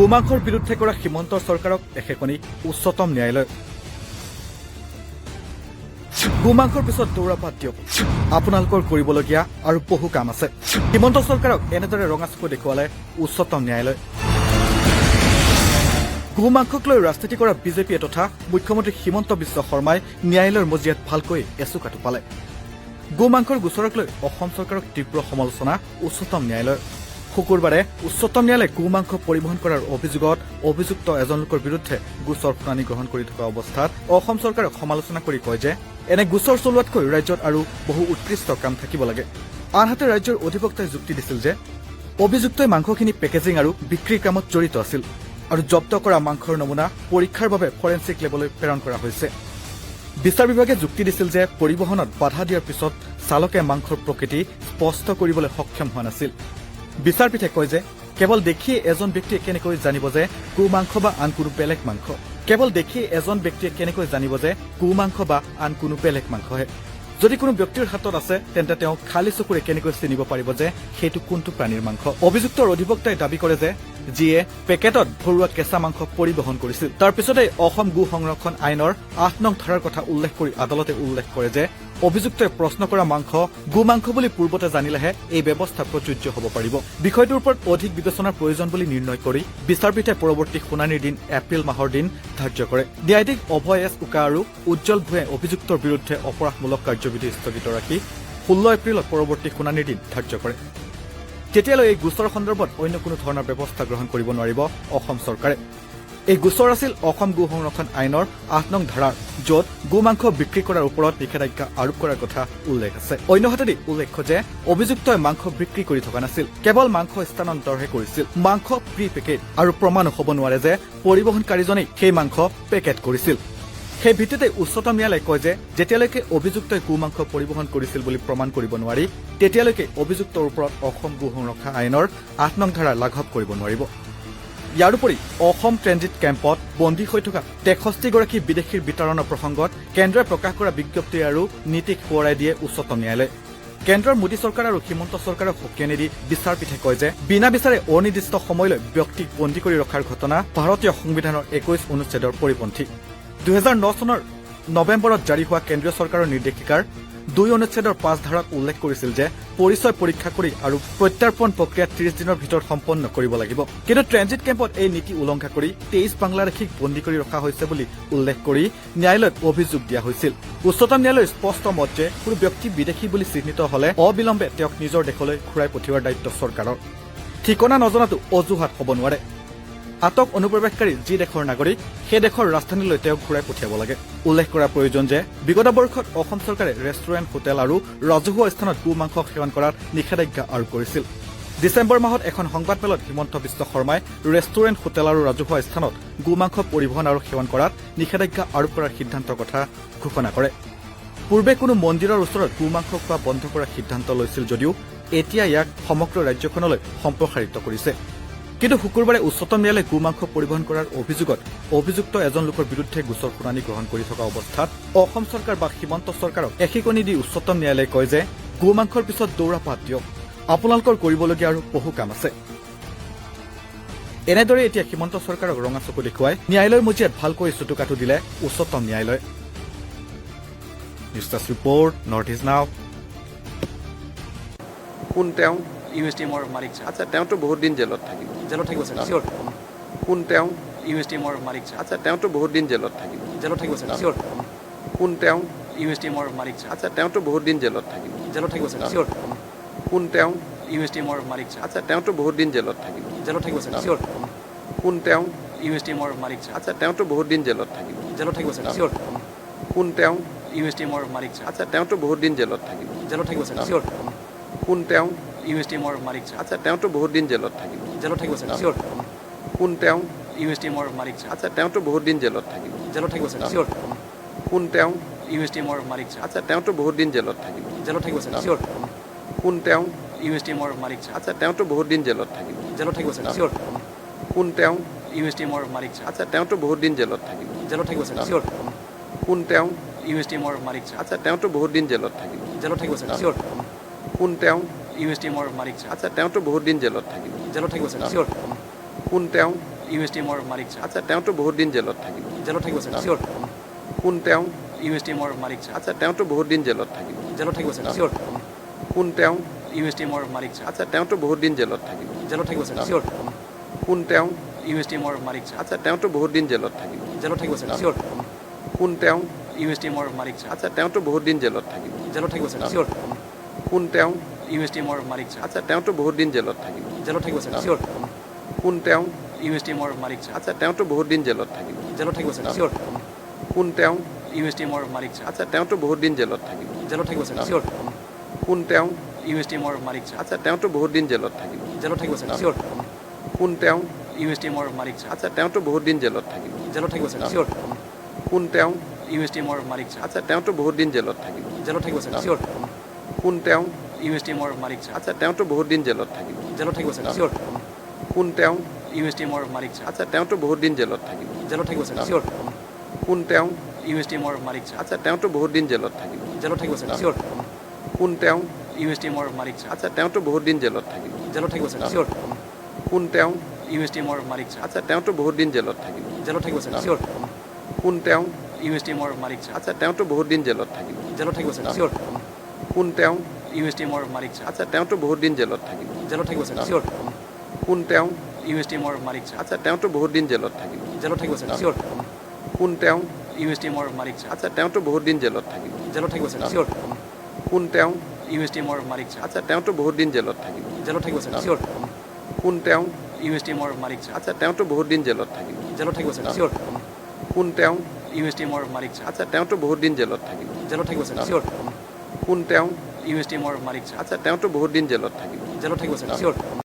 গোমাংসৰ বিৰুদ্ধে কৰা সীমন্ত চৰকাৰক এশেকনি উচ্চতম ন্যায়ালয়। গোমাংসৰ পিছত দৌৰা বাদ দিয়ক। আপোনালোকৰ কৰিবলগীয়া আৰু বহু কাম আছে। হিমন্ত চৰকাৰক এনেদৰে ৰঙা চকু দেখুৱালে উচ্চতম ন্যায়ালয়। গোমাংসক লৈ ৰাজনীতি কৰা বিজেপিয়ে তথা মুখ্যমন্ত্ৰী হিমন্ত বিশ্ব শৰ্মাই ন্যায়ালয়ৰ মজিয়াত ভালকৈ এচুকাটো পালে। গোমাংসৰ গোচৰক লৈ অসম চৰকাৰক তীব্ৰ সমালোচনা উচ্চতম ন্যায়ালয়ৰ। শুকুৰবাৰে উচ্চতম ন্যায়ালয়ে গো মাংস পৰিবহণ কৰাৰ অভিযোগত অভিযুক্ত এজন লোকৰ বিৰুদ্ধে গোচৰ শুনানি গ্ৰহণ কৰি থকা অৱস্থাত অসম চৰকাৰক সমালোচনা কৰি কয় যে এনে গোচৰ চলোৱাতকৈ ৰাজ্যত আৰু বহু উৎকৃষ্ট কাম থাকিব লাগে। আনহাতে ৰাজ্যৰ অধিবক্তাই যুক্তি দিছিল যে অভিযুক্তই মাংসখিনি পেকেজিং আৰু বিক্ৰীৰ কামত জড়িত আছিল আৰু জব্দ কৰা মাংসৰ নমুনা পৰীক্ষাৰ বাবে ফৰেনচিক লেবলৈ প্ৰেৰণ কৰা হৈছে। বিচাৰ বিভাগে যুক্তি দিছিল যে পৰিবহণত বাধা দিয়াৰ পিছত চালকে মাংসৰ প্ৰকৃতি স্পষ্ট কৰিবলৈ সক্ষম হোৱা নাছিল। বিচাৰপীঠে কয় যে কেৱল দেখিয়ে এজন ব্যক্তিয়ে কেনেকৈ জানিব যে কু মাংস বা আন কোনো বেলেগ মাংস। কেৱল দেখিয়ে এজন ব্যক্তিয়ে কেনেকৈ জানিব যে কু মাংস বা আন কোনো বেলেগ মাংসহে। যদি কোনো ব্যক্তিৰ হাতত আছে, তেন্তে তেওঁ খালী চকুৰে কেনেকৈ চিনিব পাৰিব যে সেইটো কোনটো প্ৰাণীৰ মাংস? অভিযুক্তৰ অধিবক্তাই দাবি কৰে যে যিয়ে পেকেটত ভৰোৱা কেঁচা মাংস পৰিবহণ কৰিছিল। তাৰ পিছতে অসম গো সংৰক্ষণ আইনৰ আঠ নং ধাৰাৰ কথা উল্লেখ কৰি আদালতে উল্লেখ কৰে যে, অভিযুক্তই প্ৰশ্ন কৰা মাংস, গো মাংস বুলি পূৰ্বতে জানিলেহে এই ব্যৱস্থা প্ৰযোজ্য হ'ব পাৰিব। বিষয়টোৰ ওপৰত অধিক বিবেচনাৰ প্ৰয়োজন বুলি নিৰ্ণয় কৰি বিচাৰপীঠে পৰৱৰ্তী শুনানিৰ দিন এপ্ৰিল মাহৰ দিন ধাৰ্য কৰে। ন্যায়াধীশ অভয় এছ উকা আৰু উজ্জ্বল ভূঞে অভিযুক্তৰ বিৰুদ্ধে অপৰাধমূলক কাৰ্যবিধি স্থগিত ৰাখি ষোল্ল এপ্ৰিলত পৰৱৰ্তী শুনানিৰ দিন ধাৰ্য কৰে। তেতিয়ালৈ এই গোচৰ সন্দৰ্ভত অন্য কোনো ধৰণৰ ব্যৱস্থা গ্ৰহণ কৰিব নোৱাৰিব অসম চৰকাৰে। এই গোচৰ আছিল অসম গো সংৰক্ষণ আইনৰ আঠ নং ধাৰাৰ য'ত গো মাংস বিক্ৰী কৰাৰ ওপৰত নিষেধাজ্ঞা আৰোপ কৰাৰ কথা উল্লেখ আছে। অন্যহাতেদি উল্লেখ্য যে অভিযুক্তই মাংস বিক্ৰী কৰি থকা নাছিল কেৱল মাংস স্থানান্তৰহে কৰিছিল। মাংস প্ৰি পেকেট আৰু প্ৰমাণো হ'ব নোৱাৰে যে পৰিবহণকাৰীজনেই সেই মাংস পেকেট কৰিছিল। সেই ভিত্তিতে উচ্চতম ন্যায়ালয়ে কয় যে যেতিয়ালৈকে অভিযুক্তই গো মাংস পৰিবহণ কৰিছিল বুলি প্ৰমাণ কৰিব নোৱাৰি তেতিয়ালৈকে অভিযুক্তৰ ওপৰত অসম গো সংৰক্ষা আইনৰ আঠ নং ধাৰা লাঘৱ কৰিব নোৱাৰিব। ইয়াৰোপৰি অসম ট্ৰেনজিট কেম্পত বন্দী হৈ থকা তেষষ্ঠিগৰাকী বিদেশীৰ বিতৰণৰ প্ৰসংগত কেন্দ্ৰই প্ৰকাশ কৰা বিজ্ঞপ্তি আৰু নীতিক সোঁৱৰাই দিয়ে উচ্চতম ন্যায়ালয়ে। কেন্দ্ৰৰ মোদী চৰকাৰ আৰু হিমন্ত চৰকাৰক সকীয়ানি দি বিচাৰপীঠে কয় যে বিনা বিচাৰে অনিৰ্দিষ্ট সময়লৈ ব্যক্তিক বন্দী কৰি ৰখাৰ ঘটনা ভাৰতীয় সংবিধানৰ একৈশ অনুচ্ছেদৰ পৰিপন্থী। দুহেজাৰ ন চনৰ নৱেম্বৰত জাৰি হোৱা কেন্দ্ৰীয় চৰকাৰৰ নিৰ্দেশিকাৰ দুই অনুচ্ছেদৰ পাঁচ ধাৰাত উল্লেখ কৰিছিল যে পৰিচয় পৰীক্ষা কৰি আৰু প্ৰত্যাৰ্পণ প্ৰক্ৰিয়া ত্ৰিশ দিনৰ ভিতৰত সম্পন্ন কৰিব লাগিব। কিন্তু ট্ৰেনজিট কেম্পত এই নীতি উলংঘা কৰি তেইছ বাংলাদেশীক বন্দী কৰি ৰখা হৈছে বুলি উল্লেখ কৰি ন্যায়ালয়ত অভিযোগ দিয়া হৈছিল। উচ্চতম ন্যায়ালয়ৰ স্পষ্ট মত যে কোনো ব্যক্তি বিদেশি বুলি চিহ্নিত হলে অবিলম্বে তেওঁক নিজৰ দেশলৈ ঘূৰাই পঠিওৱাৰ দায়িত্ব চৰকাৰৰ। ঠিকনা নজনাতো অজুহাত হ'ব নোৱাৰে। আটক অনুপ্ৰৱেশকাৰী যি দেশৰ নাগৰিক সেই দেশৰ ৰাজধানীলৈ তেওঁক ঘূৰাই পঠিয়াব লাগে। উল্লেখ কৰা প্ৰয়োজন যে বিগত বৰ্ষত অসম চৰকাৰে ৰেষ্টুৰেণ্ট হোটেল আৰু ৰাজহুৱা স্থানত গো মাংস সেৱন কৰাত নিষেধাজ্ঞা আৰোপ কৰিছিল। ডিচেম্বৰ মাহত এখন সংবাদমেলত হিমন্ত বিশ্ব শৰ্মাই ৰেষ্টুৰেণ্ট হোটেল আৰু ৰাজহুৱা স্থানত গো মাংস পৰিবহণ আৰু সেৱন কৰাত নিষেধাজ্ঞা আৰোপ কৰাৰ সিদ্ধান্তৰ কথা ঘোষণা কৰে। পূৰ্বে কোনো মন্দিৰৰ ওচৰত গো মাংস খোৱা বন্ধ কৰাৰ সিদ্ধান্ত লৈছিল যদিও এতিয়া ইয়াক সমগ্ৰ ৰাজ্যখনলৈ সম্প্ৰসাৰিত কৰিছে। কিন্তু শুকুৰবাৰে উচ্চতম ন্যায়ালয়ে গো মাংস পৰিবহণ কৰাৰ অভিযোগত অভিযুক্ত এজন লোকৰ বিৰুদ্ধে গোচৰ শুনানি গ্ৰহণ কৰি থকা অৱস্থাত অসম চৰকাৰ বা সীমান্ত চৰকাৰক এশিকনি দি উচ্চতম ন্যায়ালয়ে কয় যে গো মাংসৰ পিছত দৌৰা পাত দিয়ক আপোনালোকৰ কৰিবলগীয়া আৰু বহু কাম আছে। এনেদৰে এতিয়া সীমান্ত চৰকাৰক ৰঙা চকু দেখুৱাই ন্যায়ালয়ৰ মজিয়াত ভালকৈ চুটুকাটো দিলে উচ্চতম ন্যায়ালয়ে। কোন তেওঁ? ইউ এছ টি এমৰ মালিক ছাৰ। আচ্ছা তেওঁতো বহুত দিন জেলত থাকিব। জেলত থাকিব ছাৰ চিয়'ৰ। কোন তেওঁ? ইউ এছ টি এমৰ মালিক ছাৰ। আচ্ছা তেওঁতো বহুত দিন জেলত থাকিব। জেলত থাকিব ছাৰ চিয়'ৰ। কোন তেওঁ? ইউ এছ টি এমৰ মালিক ছাৰ। আচ্ছা তেওঁতো বহুত দিন জেলত থাকিব। জেলত থাকিব ছাৰ চিয়'ৰ। কোন তেওঁ? ইউ এছ টি এমৰ মালিক ছাৰ। আচ্ছা তেওঁতো বহুত দিন জেলত থাকিব। জেলত থাকিব ছাৰ চিয়'ৰ। কোন তেওঁ? ইউ এছ টি এমৰ মালিক ছাৰ। আচ্ছা তেওঁতো বহুত দিন জেলত থাকিব। জেলত থাকিব ছাৰ চিয়'ৰ। কোন তেওঁ? ইউ এছ টি এমৰ মালিক ছাৰ। আচ্ছা তেওঁতো বহুত দিন জেলত থাকিব। জেলত থাকিব ছাৰ চিয়'ৰ। কোন তেওঁ? ইউ এছ টি মালিক ছাৰ আচ্ছা তেওঁতো বহুত দিন জেলত থাকিব। জেলত থাকিব ছাৰ চিয়'ৰ কোন তেওঁ? ইউ এছ টি মালিক ছাৰ আচ্ছা তেওঁতো বহুত দিন জেলত থাকিব। জেলত থাকিব ছাৰ চিয়'ৰ কোন তেওঁ? ইউ এছ টি এমৰ মালিক ছাৰ আচ্ছা তেওঁতো বহুত দিন জেলত থাকিব। জেলত থাকিব ছাৰ চিয়'ৰ কোন তেওঁ? ইউ এছ টি মালিক ছাৰ আচ্ছা তেওঁতো বহুত দিন জেলত থাকিব। জেলত থাকিব ছাৰ চিয়'ৰ কোন তেওঁ? ইউ এছ টি এমৰ মালিক ছাৰ আচ্ছা তেওঁতো বহুত দিন জেলত থাকিব। জেলত থাকিব ছাৰ চিয়'ৰ কোন তেওঁ? ইউ এছ টি মালিক ছাৰ আচ্ছা তেওঁতো বহুত দিন জেলত থাকিব। জেলত থাকিব ছাৰ চিয়'ৰ কোন তেওঁ? ইউ এছ টি এমৰ মালিক ছাৰ আচ্ছা তেওঁতো বহুত দিন জেলত থাকিব। জেলত থাকিব ছাৰ চিয়'ৰ কোন তেওঁ? ইউ এছ টি এমৰ মালিক ছাৰ আচ্ছা তেওঁতো বহুত দিন জেলত থাকিব। জেলত থাকিব ছাৰ চিয়'ৰ কোন তেওঁ? ইউ এছ টি এমৰ মালিক ছাৰ আচ্ছা তেওঁতো বহুত দিন জেলত থাকিব। জেলত থাকিব ছাৰ চিয়'ৰ কোন তেওঁ? ইউ এছ টি এমৰ মালিক ছাৰ আচ্ছা তেওঁতো বহুত দিন জেলত থাকিব। জেলত থাকিব ছাৰ চিয়'ৰ কোন তেওঁ? ইউ এছ টি এমৰ মালিক ছাৰ আচ্ছা তেওঁতো বহুত দিন জেলত থাকিব। জেলত থাকিব ছাৰ চিয়'ৰ কোন তেওঁ? ইউ এছ টি এমৰ মালিক ছাৰ আচ্ছা তেওঁতো বহুত দিন জেলত থাকিব। জেলত থাকিব ছাৰ চিয়'ৰ কোন তেওঁ? ইউ এছ টি এমৰ মালিক ছাৰ আচ্ছা তেওঁতো বহুত দিন জেলত থাকিব। জেলত থাকিব ছাৰ চিয়'ৰ কোন তেওঁ? ইউ এছ টি এমৰ মালিক ছাৰ আচ্ছা তেওঁতো বহুত দিন জেলত থাকিব। জেলত থাকিব ছাৰ চিয়'ৰ কোন তেওঁ? ইউ এছ টি এমৰ মালিক ছাৰ আচ্ছা তেওঁতো বহুত দিন জেলত থাকিব। জেলত থাকিব ছাৰ চিয়'ৰ কোন তেওঁ? ইউ এছ টি এমৰ মালিক ছাৰ আচ্ছা তেওঁতো বহুত দিন জেলত থাকিব। জেলত থাকিব ছাৰ চিয়'ৰ কোন তেওঁ? ইউ এছ টি এমৰ মালিক ছাৰ আচ্ছা তেওঁতো বহুত দিন জেলত থাকিব। জেলত থাকিব ছাৰ চিয়'ৰ কোন তেওঁ? ইউ এছ টি এমৰ মালিক ছাৰ আচ্ছা তেওঁতো বহুত দিন জেলত থাকিব। জেলত থাকিব ছাৰ চিয়'ৰ কোন তেওঁ? ইউ এছ টি এমৰ মালিক ছাৰ। আচ্ছা তেওঁতো বহুত দিন জেলত থাকিব। জেলত থাকিব ছাৰ চিয়'ৰ। কোন তেওঁ? ইউ এছ টি এমৰ মালিক ছাৰ। আচ্ছা তেওঁতো বহুত দিন জেলত থাকিব। জেলত থাকিব ছাৰ চিয়'ৰ। কোন তেওঁ? ইউ এছ টি এমৰ মালিক ছাৰ। আচ্ছা তেওঁতো বহুত দিন জেলত থাকিব। জেলত থাকিব ছাৰ চিয়'ৰ। কোন তেওঁ? ইউ এছ টি এমৰ মালিক ছাৰ। আচ্ছা তেওঁতো বহুত দিন জেলত থাকিব। জেলত থাকিব ছাৰ চিয়'ৰ। কোন তেওঁ? ইউ এছ টি এমৰ মালিক ছাৰ। আচ্ছা তেওঁতো বহুত দিন জেলত থাকিব। জেলত থাকিব ছাৰ চিয়'ৰ। কোন তেওঁ? ইউ এছ টি এমৰ মালিক ছাৰ। আচ্ছা তেওঁতো বহুত দিন জেলত থাকিব। জেলত থাকিব ছাৰ চিয়'ৰ। কোন তেওঁ? ইউ এছ টি এমৰ মালিক ছাৰ আচ্ছা তেওঁতো বহুত দিন জেলত থাকিব। জেলত থাকিব ছাৰ চিয়'ৰ কোন তেওঁ? ইউ এছ টি এমৰ মালিক ছাৰ আচ্ছা তেওঁতো বহুত দিন জেলত থাকিব। জেলত থাকিব ছাৰ চিয়'ৰ কোন তেওঁ? ইউ এছ টি এমৰ মালিক ছাৰ আচ্ছা তেওঁতো বহুত দিন জেলত থাকিব। জেলত থাকিব ছাৰ চিয়'ৰ কোন তেওঁ? ইউ এছ টি এমৰ মালিক ছাৰ আচ্ছা তেওঁতো বহুত দিন জেলত থাকিব। জেলত থাকিব ছাৰ চিয়'ৰ কোন তেওঁ? ইউ এছ টি এমৰ মালিক ছাৰ আচ্ছা তেওঁতো বহুত দিন জেলত থাকিব। জেলত থাকিব ছাৰ চিয়'ৰ কোন তেওঁ? ইউ এছ টি এমৰ মালিক ছাৰ আচ্ছা তেওঁতো বহুত দিন জেলত থাকিব। জেলত থাকিব ছাৰ চিয়'ৰ কোন তেওঁ? ইউ এছ টি মালিক আচ্ছা তেওঁতো বহুত দিন জেলত থাকিব। জেলত থাকিব ছাৰ চিয়'ৰ